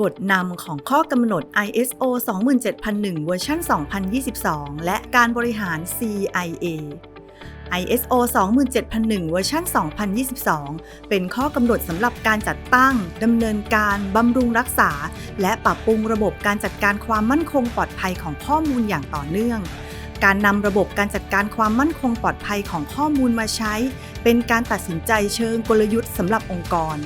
บทนำของข้อกำหนด ISO 27001 เวอร์ชัน2022 และการบริหาร CIA ISO 27001 เวอร์ชัน2022 เป็นข้อกำหนดสำหรับการจัดตั้ง ดำเนินการ บำรุงรักษา และปรับปรุงระบบการจัดการความมั่นคงปลอดภัยของข้อมูลอย่างต่อเนื่อง การนำระบบการจัดการความมั่นคงปลอดภัยของข้อมูลมาใช้ เป็นการตัดสินใจเชิงกลยุทธ์สำหรับองค์กร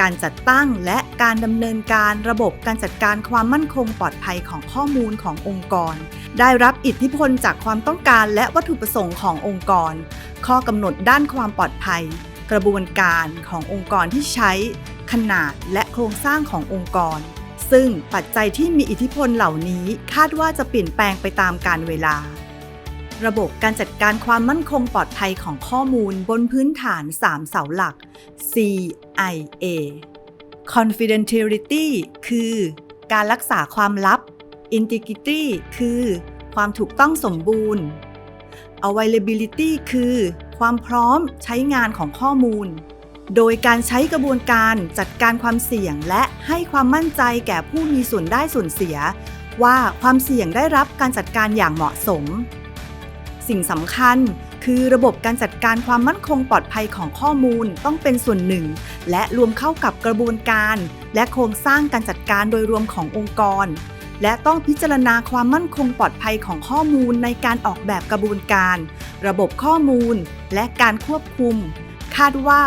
การจัดตั้งและ การดำเนินการระบบการจัดการความมั่นคงปลอดภัยของข้อมูลขององค์กร ได้รับอิทธิพลจากความต้องการและวัตถุประสงค์ขององค์กร ข้อกำหนดด้านความปลอดภัย กระบวนการขององค์กรที่ใช้ ขนาดและโครงสร้างขององค์กร ซึ่งปัจจัยที่มีอิทธิพลเหล่านี้คาดว่าจะเปลี่ยนแปลงไปตามกาลเวลาระบบการจัดการความมั่นคงปลอดภัยของข้อมูลบนพื้นฐาน 3 เสาหลัก CIA Confidentiality คือการรักษาความลับ Integrity คือความถูกต้องสมบูรณ์ Availability คือความพร้อมใช้งานของข้อมูล โดยการใช้กระบวนการจัดการความเสี่ยงและให้ความมั่นใจแก่ผู้มีส่วนได้ส่วนเสีย ว่าความเสี่ยงได้รับการจัดการอย่างเหมาะสม สิ่งสำคัญ คือระบบการจัดการความมั่นคงปลอดภัยของข้อมูลต้องเป็นส่วนหนึ่ง และรวมเข้ากับกระบวนการ และโครงสร้างการจัดการโดยรวมขององค์กร และต้องพิจารณาความมั่นคงปลอดภัยของข้อมูลในการออกแบบกระบวนการ ระบบข้อมูล และการควบคุม คาดว่า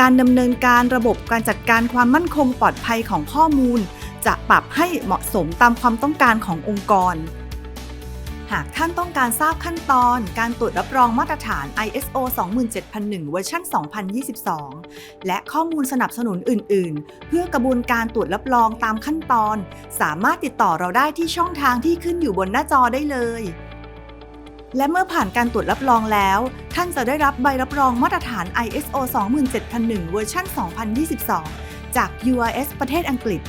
การดำเนินการระบบการจัดการความมั่นคงปลอดภัยของข้อมูล จะปรับให้เหมาะสมตามความต้องการขององค์กร หากท่านต้องการทราบขั้นตอนการตรวจรับรองมาตรฐาน ISO 27001 เวอร์ชัน2022 และข้อมูลสนับสนุนอื่น ๆ เพื่อกระบวนการตรวจรับรองตามขั้นตอน สามารถติดต่อเราได้ที่ช่องทางที่ขึ้นอยู่บนหน้าจอได้เลย และเมื่อผ่านการตรวจรับรองแล้ว ท่านจะได้รับใบรับรองมาตรฐาน ISO 27001 เวอร์ชัน2022 จาก URS ประเทศอังกฤษ